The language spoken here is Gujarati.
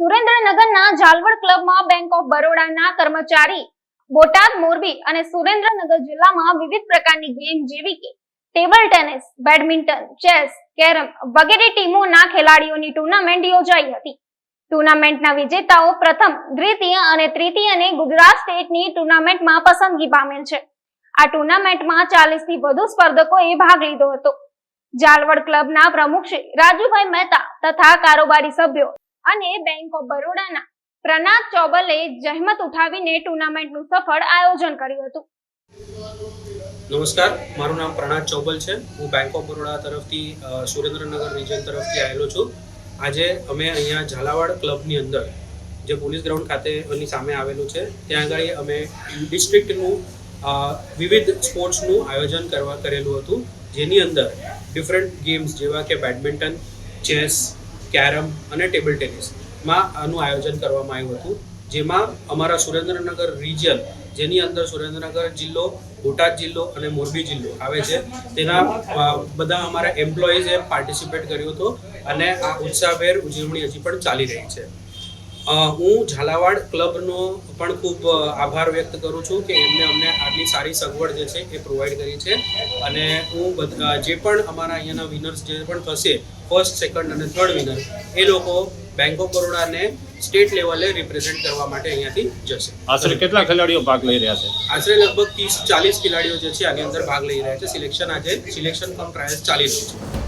સુરેન્દ્રનગરના ઝાલવડ ક્લબમાં બેંક ઓફ બરોડાના કર્મચારી બોટાદ મોરબી અને સુરેન્દ્રનગર જિલ્લામાં વિવિધ પ્રકારની ગેમ જેવી કે table tennis, badminton, chess, carrom વગેરે ટીમોના ખેલાડીઓની ટુર્નામેન્ટ યોજાઈ હતી. ટુર્નામેન્ટના વિજેતાઓ પ્રથમ, દ્વિતીય અને તૃતીયને ગુજરાત સ્ટેટની ટુર્નામેન્ટમાં પસંદગી પામેલ છે. આ ટુર્નામેન્ટમાં ચાલીસથી વધુ સ્પર્ધકોએ ભાગ લીધો હતો. જાલવડ ક્લબના પ્રમુખ શ્રી રાજુભાઈ મહેતા તથા કારોબારી સભ્યો અને બેંક ઓફ બરોડાના પ્રનાદ ચોબલે જહેમત ઉઠાવીને ટુર્નામેન્ટનું સફળ આયોજન કર્યું હતું. નમસ્કાર, મારું નામ પ્રણાદ ચૌબલ છે. હું બેંક ઓફ બરોડા તરફથી સુરેન્દ્રનગર રિજન તરફથી આવેલો છું. આજે અમે અહીંયા ઝાલાવાડ ક્લબની અંદર, જે પોલીસ ગ્રાઉન્ડ ખાતે એની સામે આવેલું છે, ત્યાં આગળ અમે ડિસ્ટ્રિક્ટનું વિવિધ સ્પોર્ટ્સનું આયોજન કરવા કરેલું હતું, જેની અંદર ડિફરન્ટ ગેમ્સ જેવા કે બેડમિન્ટન ચેસ કેરમ અને ટેબલ ટેનિસમાં આનું આયોજન કરવામાં આવ્યું હતું. જેમાં અમારા સુરેન્દ્રનગર રિજિયન, જેની અંદર સુરેન્દ્રનગર જિલ્લો, બોટાદ જિલ્લો અને મોરબી જિલ્લો આવે છે, તેના બધા અમારા એમ્પ્લોઈઝે પાર્ટિસિપેટ કર્યું હતું અને આ ઉત્સાહભેર ઉજવણી હજી પણ ચાલી રહી છે. હું ઝાલાવાડ ક્લબનો પણ ખૂબ આભાર વ્યક્ત કરું છું કે એમને અમને આટલી સારી સગવડ જે છે એ પ્રોવાઈડ કરી છે. અને હું જે પણ અમારા અહીંયાના વિનર્સ જે પણ થશે ફર્સ્ટ સેકન્ડ અને થર્ડ વિનર એ લોકો બેંક ઓફ બરોડાને સ્ટેટ લેવલે રિપ્રેઝેન્ટ કરવા માટે અહીંયાથી જશે. આશરે કેટલા ખેલાડીઓ ભાગ લઈ રહ્યા છે? આશરે લગભગ ત્રીસ ચાલીસ ખેલાડીઓ જે છે આની અંદર ભાગ લઈ રહ્યા છે. સિલેક્શન આજે સિલેક્શન કમ ટ્રાયલ્સ ચાલી રહ્યું છે.